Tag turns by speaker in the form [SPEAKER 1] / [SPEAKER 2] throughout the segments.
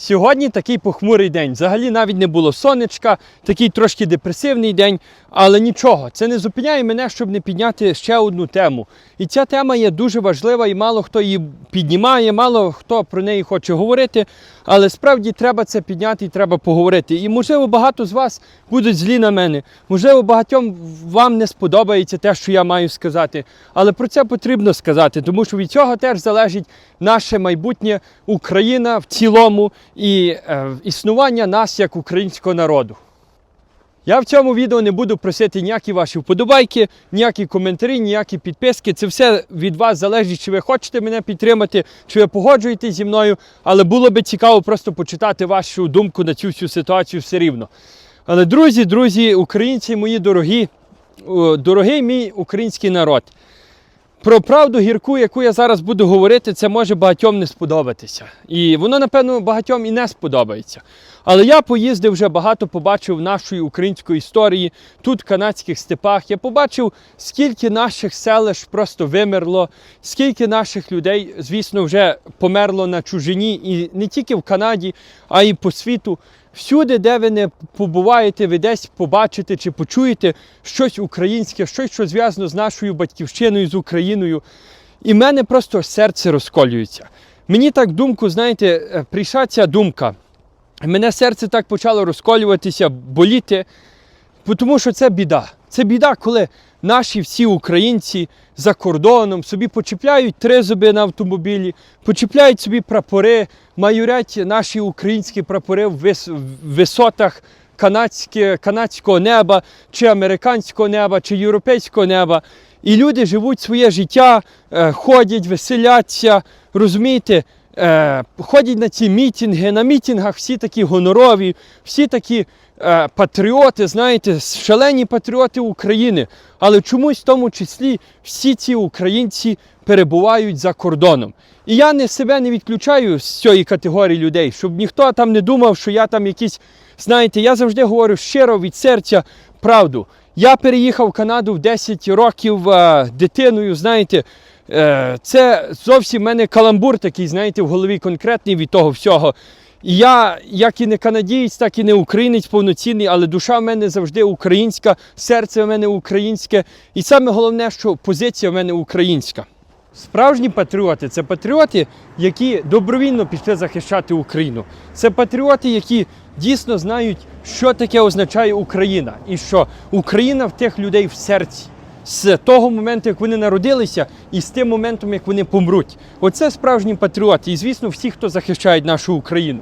[SPEAKER 1] Сьогодні такий похмурий день. Взагалі навіть не було сонечка, такий трошки депресивний день, але нічого, це не зупиняє мене, щоб не підняти ще одну тему. І ця тема є дуже важлива, і мало хто її піднімає, мало хто про неї хоче говорити. Але справді треба це підняти і треба поговорити. І можливо багато з вас будуть злі на мене. Можливо, багатьом вам не сподобається те, що я маю сказати. Але про це потрібно сказати, тому що від цього теж залежить наше майбутнє Україна в цілому і е, існування нас як українського народу. Я в цьому відео не буду просити ніякі ваші вподобайки, ніякі коментарі, ніякі підписки. Це все від вас залежить, чи ви хочете мене підтримати, чи ви погоджуєтесь зі мною. Але було би цікаво просто почитати вашу думку на цю всю ситуацію все рівно. Але друзі, друзі, українці мої дорогі, дорогий мій український народ. Про правду гірку, яку я зараз буду говорити, це може багатьом не сподобатися. І воно, напевно, багатьом і не сподобається. Але я поїздив вже багато, побачив нашої української історії тут, в канадських степах. Я побачив, скільки наших селищ просто вимерло, скільки наших людей, звісно, вже померло на чужині, і не тільки в Канаді, а й по світу. Всюди, де ви не побуваєте, ви десь побачите чи почуєте щось українське, щось, що зв'язано з нашою батьківщиною, з Україною. І в мене просто серце розколюється. Мені так думку, знаєте, е, прийшла ця думка. Мене серце так почало розколюватися, боліти, тому що це біда. Це біда, коли наші всі українці за кордоном собі почіпляють тризуби на автомобілі, почіпляють собі прапори, майорять наші українські прапори в висотах канадського неба, чи американського неба, чи європейського неба. І люди живуть своє життя, е, ходять, веселяться, розумієте, е, ходять на ці мітинги. На мітингах всі такі гонорові, всі такі е, патріоти, знаєте, шалені патріоти України. Але чомусь в тому числі всі ці українці перебувають за кордоном. І я не себе не відключаю з цієї категорії людей, щоб ніхто там не думав, що я там якийсь, знаєте, я завжди говорю щиро від серця правду. Я переїхав в Канаду в 10 років е, дитиною, знаєте, це зовсім в мене каламбур такий, знаєте, в голові конкретний від того всього. Я, як і не канадієць, так і не українець повноцінний, але душа в мене завжди українська, серце в мене українське. І саме головне, що позиція в мене українська. Справжні патріоти це патріоти, які добровільно пішли захищати Україну. Це патріоти, які дійсно знають, що таке означає Україна, і що Україна в тих людей в серці. З того моменту, як вони народилися, і з тим моментом, як вони помруть. Оце справжні патріоти. І, звісно, всі, хто захищають нашу Україну.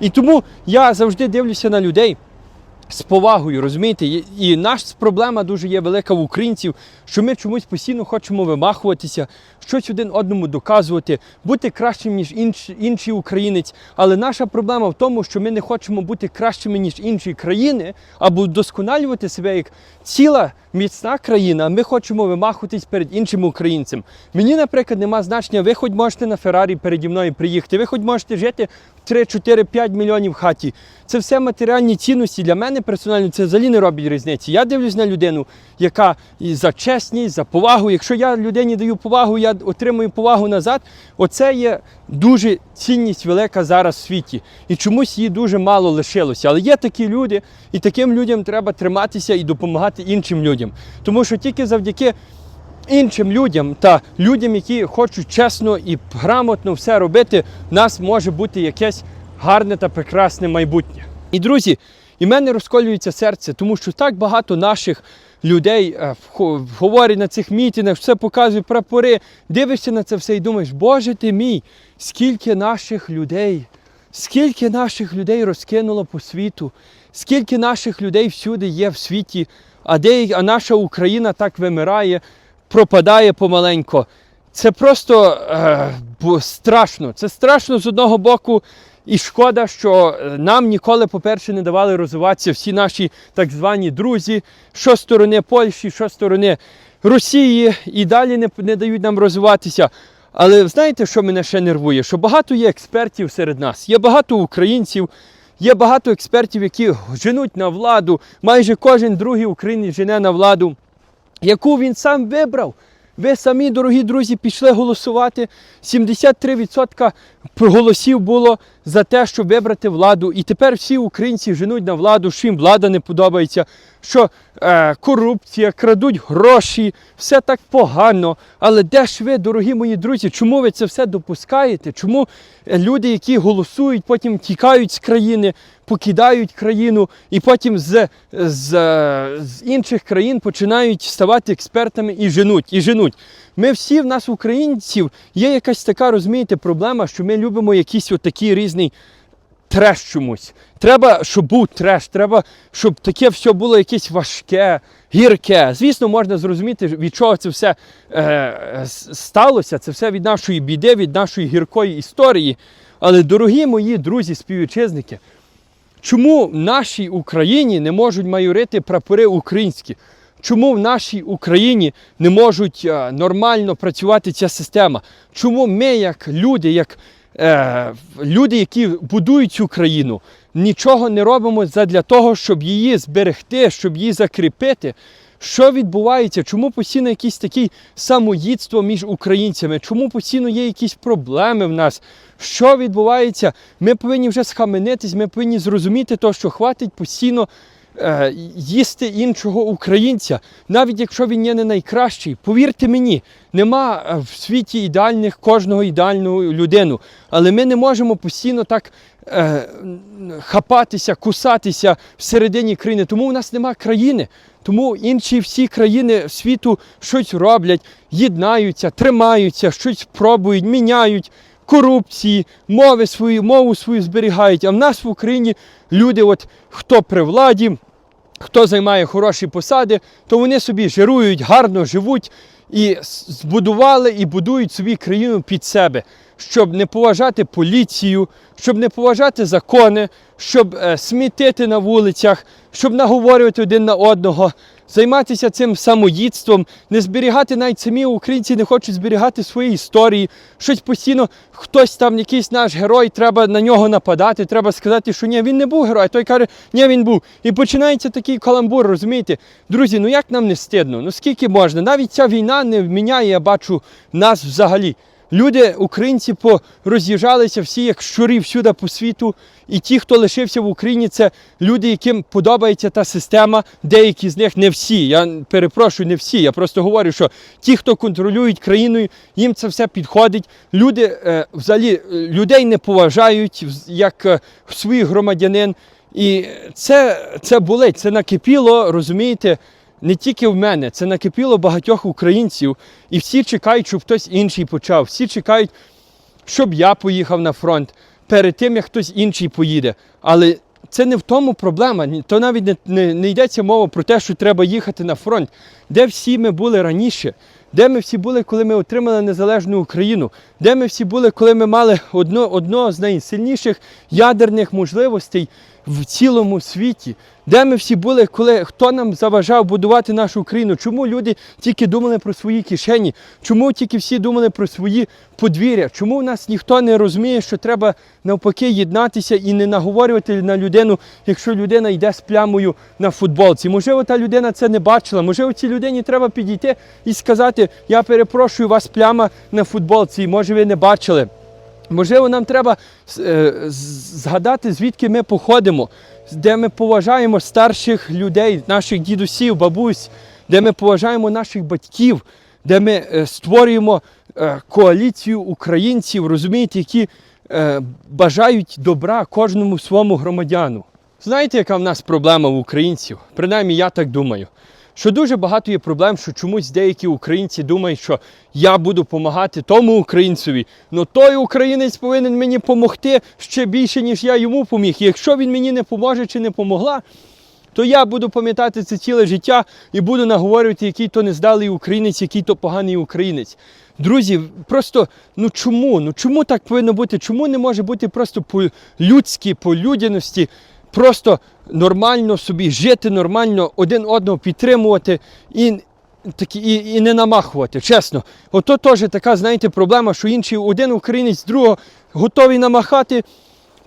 [SPEAKER 1] І тому я завжди дивлюся на людей з повагою, розумієте? І- наша проблема дуже є велика в українців, що ми чомусь постійно хочемо вимахуватися, щось один одному доказувати, бути кращим, ніж інш, інший українець. Але наша проблема в тому, що ми не хочемо бути кращими, ніж інші країни, або вдосконалювати себе як ціла міцна країна. Ми хочемо вимахуватись перед іншим українцем. Мені, наприклад, нема значення, ви хоч можете на Феррарі переді мною приїхати, ви хоч можете жити в 3, 4, 5 мільйонів в хаті. Це все матеріальні цінності. Для мене персонально це взагалі не робить різниці. Я дивлюсь на людину, яка і за чесність, за повагу. Якщо я людині даю повагу, я отримую повагу назад. Оце є дуже цінність велика зараз в світі. І чомусь її дуже мало лишилося. Але є такі люди, і таким людям треба триматися і допомагати іншим людям. Тому що тільки завдяки іншим людям та людям, які хочуть чесно і грамотно все робити, в нас може бути якесь гарне та прекрасне майбутнє. І друзі, і в мене розколюється серце, тому що так багато наших людей е, говорять на цих мітингах, все показують прапори, дивишся на це все і думаєш, Боже ти мій, скільки наших людей, скільки наших людей розкинуло по світу, скільки наших людей всюди є в світі, а, де, а наша Україна так вимирає, пропадає помаленько. Це просто е, страшно. Це страшно з одного боку. І шкода, що е, нам ніколи, по-перше, не давали розвиватися всі наші так звані друзі, що сторони Польщі, що сторони Росії, і далі не, не дають нам розвиватися. Але знаєте, що мене ще нервує? Що багато є експертів серед нас, є багато українців, є багато експертів, які женуть на владу. Майже кожен другий українець жене на владу яку він сам вибрав. Ви самі, дорогі друзі, пішли голосувати. 73% голосів було за те, щоб вибрати владу. І тепер всі українці женуть на владу, що їм влада не подобається, що е, корупція, крадуть гроші, все так погано. Але де ж ви, дорогі мої друзі, чому ви це все допускаєте? Чому е, люди, які голосують, потім тікають з країни, покидають країну і потім з, з, з інших країн починають ставати експертами і женуть, і женуть. Ми всі в нас, українців, є якась така, розумієте, проблема, що ми любимо якийсь отакий різний треш чомусь. Треба, щоб був треш, треба, щоб таке все було якесь важке, гірке. Звісно, можна зрозуміти, від чого це все е, сталося. Це все від нашої біди, від нашої гіркої історії. Але, дорогі мої друзі, співвітчизники, Чому в нашій Україні не можуть майорити прапори українські? Чому в нашій Україні не можуть е, нормально працювати ця система? Чому ми, як люди, як е, люди, які будують цю країну, нічого не робимо для того, щоб її зберегти, щоб її закріпити? Що відбувається? Чому постійно якісь такі самоїдство між українцями? Чому постійно є якісь проблеми в нас? Що відбувається? Ми повинні вже схаменитись, ми повинні зрозуміти то, що хватить постійно е, їсти іншого українця, навіть якщо він є не найкращий. Повірте мені, нема е, в світі ідеальних кожного ідеального людину. Але ми не можемо постійно так е, хапатися, кусатися всередині країни. Тому в нас нема країни. Тому інші всі країни світу щось роблять, єднаються, тримаються, щось пробують, міняють корупції, мови свої, мову свою зберігають. А в нас в Україні люди, от хто при владі, хто займає хороші посади, то вони собі жирують, гарно живуть і збудували і будують собі країну під себе, щоб не поважати поліцію, щоб не поважати закони, щоб е, смітити на вулицях, щоб наговорювати один на одного. Займатися цим самоїдством, не зберігати навіть самі українці не хочуть зберігати свої історії. Щось постійно хтось там, якийсь наш герой, треба на нього нападати, треба сказати, що ні, він не був герой, той каже, ні, він був. І починається такий каламбур, розумієте? Друзі, ну як нам не стидно? Ну скільки можна? Навіть ця війна не міняє, я бачу, нас взагалі. Люди, українці, пороз'їжджалися всі як щурі всюди по світу. І ті, хто лишився в Україні, це люди, яким подобається та система. Деякі з них не всі. Я перепрошую, не всі. Я просто говорю, що ті, хто контролюють країною, їм це все підходить. Люди е, взагалі е, людей не поважають як е, своїх громадянин. І це, це болить, це накипіло, розумієте, не тільки в мене, це накипіло багатьох українців. І всі чекають, щоб хтось інший почав. Всі чекають, щоб я поїхав на фронт перед тим, як хтось інший поїде. Але це не в тому проблема. То навіть не, не, не йдеться мова про те, що треба їхати на фронт. Де всі ми були раніше? Де ми всі були, коли ми отримали незалежну Україну? Де ми всі були, коли ми мали одно, одно з найсильніших ядерних можливостей в цілому світі? Де ми всі були, коли хто нам заважав будувати нашу Україну? Чому люди тільки думали про свої кишені? Чому тільки всі думали про свої подвір'я? Чому в нас ніхто не розуміє, що треба навпаки єднатися і не наговорювати на людину, якщо людина йде з плямою на футболці? Можливо, та людина це не бачила. Можливо, цій людині треба підійти і сказати: Я перепрошую, вас пляма на футболці, може ви не бачили. Можливо, нам треба е, згадати, звідки ми походимо, де ми поважаємо старших людей, наших дідусів, бабусь, де ми поважаємо наших батьків, де ми е, створюємо е, коаліцію українців, розумієте, які бажають добра кожному своєму громадяну. Знаєте, яка в нас проблема в українців? Принаймні, я так думаю. Що дуже багато є проблем, що чомусь деякі українці думають, що я буду допомагати тому українцеві, але той українець повинен мені допомогти ще більше, ніж я йому поміг. І якщо він мені не поможе чи не помогла, то я буду пам'ятати це ціле життя і буду наговорювати, який то нездалий українець, який то поганий українець. Друзі, просто ну чому? Ну чому так повинно бути? Чому не може бути просто по-людськи, по людяності, просто нормально собі жити, нормально один одного підтримувати і, такі, і, і не намахувати, чесно. Ото теж така, знаєте, проблема, що інший один українець другого готовий намахати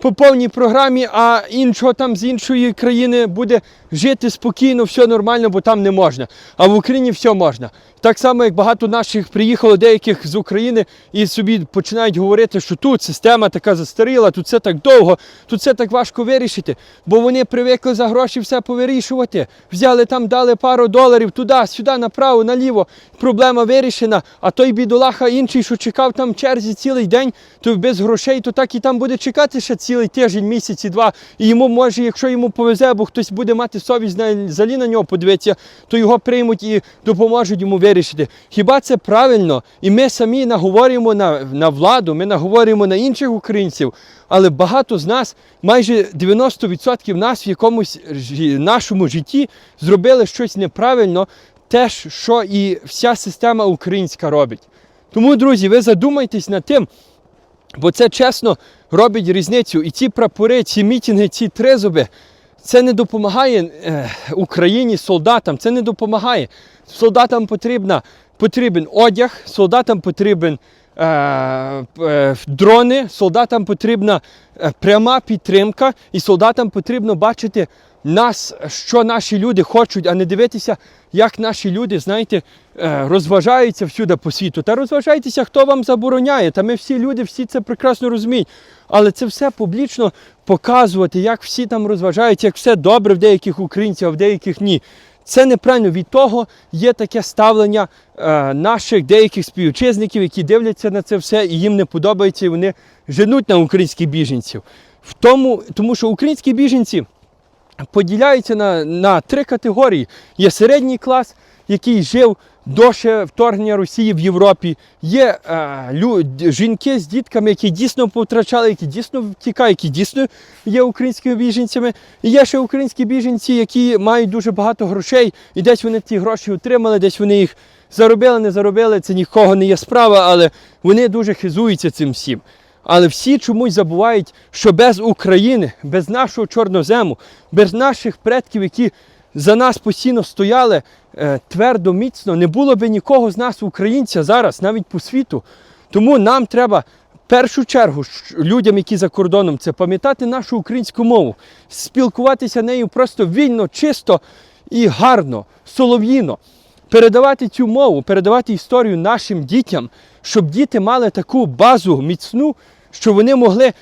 [SPEAKER 1] по повній програмі, а іншого там з іншої країни буде жити спокійно, все нормально, бо там не можна. А в Україні все можна. Так само, як багато наших приїхало деяких з України і собі починають говорити, що тут система така застаріла, тут все так довго, тут все так важко вирішити, бо вони привикли за гроші все повирішувати. Взяли там, дали пару доларів туди, сюди, направо, наліво. Проблема вирішена. А той бідолаха інший, що чекав там черзі цілий день, то без грошей, то так і там буде чекати ще цілий тиждень, місяць і два. І йому може, якщо йому повезе, або хтось буде мати совість взагалі на нього подивитися, то його приймуть і допоможуть йому вирішити. Хіба це правильно? І ми самі наговорюємо на, на владу, ми наговорюємо на інших українців, але багато з нас, майже 90% нас в якомусь нашому житті зробили щось неправильно, те, що і вся система українська робить. Тому, друзі, ви задумайтесь над тим, бо це чесно робить різницю. І ці прапори, ці мітинги, ці тризуби, це не допомагає е, Україні, солдатам, це не допомагає. Солдатам потрібна, потрібен одяг, солдатам потрібен е, е, дрони, солдатам потрібна е, пряма підтримка, і солдатам потрібно бачити нас, що наші люди хочуть, а не дивитися, як наші люди, знаєте, розважаються всюди по світу. Та розважайтеся, хто вам забороняє. Та ми всі люди, всі це прекрасно розуміють. Але це все публічно показувати, як всі там розважаються, як все добре в деяких українців, а в деяких ні. Це неправильно. Від того є таке ставлення е, наших деяких співвітчизників, які дивляться на це все, і їм не подобається, і вони женуть на українських біженців. В тому, тому що українські біженці поділяються на, на три категорії. Є середній клас, який жив до ще вторгнення Росії в Європі. Є е, лю, жінки з дітками, які дійсно повтрачали, які дійсно втікають, які дійсно є українськими біженцями. І є ще українські біженці, які мають дуже багато грошей, і десь вони ті гроші отримали, десь вони їх заробили, не заробили. Це нікого не є справа, але вони дуже хизуються цим всім. Але всі чомусь забувають, що без України, без нашого чорнозему, без наших предків, які за нас постійно стояли е, твердо, міцно, не було би нікого з нас, українця, зараз, навіть по світу. Тому нам треба в першу чергу людям, які за кордоном, це пам'ятати нашу українську мову, спілкуватися нею просто вільно, чисто і гарно, солов'їно. Передавати цю мову, передавати історію нашим дітям, щоб діти мали таку базу міцну, що вони могли,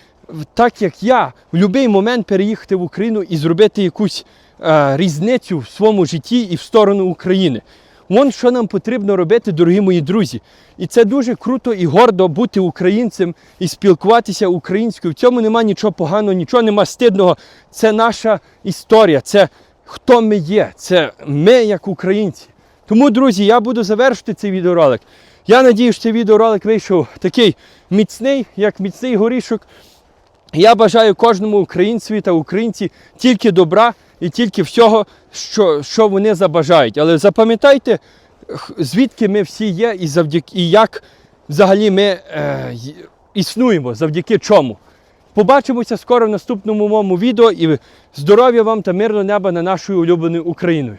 [SPEAKER 1] так як я, в будь-який момент переїхати в Україну і зробити якусь е, різницю в своєму житті і в сторону України. Вон що нам потрібно робити, дорогі мої друзі. І це дуже круто і гордо бути українцем і спілкуватися українською. В цьому нема нічого поганого, нічого нема стидного. Це наша історія, це хто ми є, це ми як українці. Тому, друзі, я буду завершити цей відеоролик. Я надію, що цей відеоролик вийшов такий міцний, як міцний горішок. Я бажаю кожному українцеві та українці тільки добра і тільки всього, що, що вони забажають. Але запам'ятайте, звідки ми всі є і завдяки і як взагалі ми е, існуємо, завдяки чому. Побачимося скоро в наступному моєму відео і здоров'я вам та мирного неба над нашою улюбленою Україною.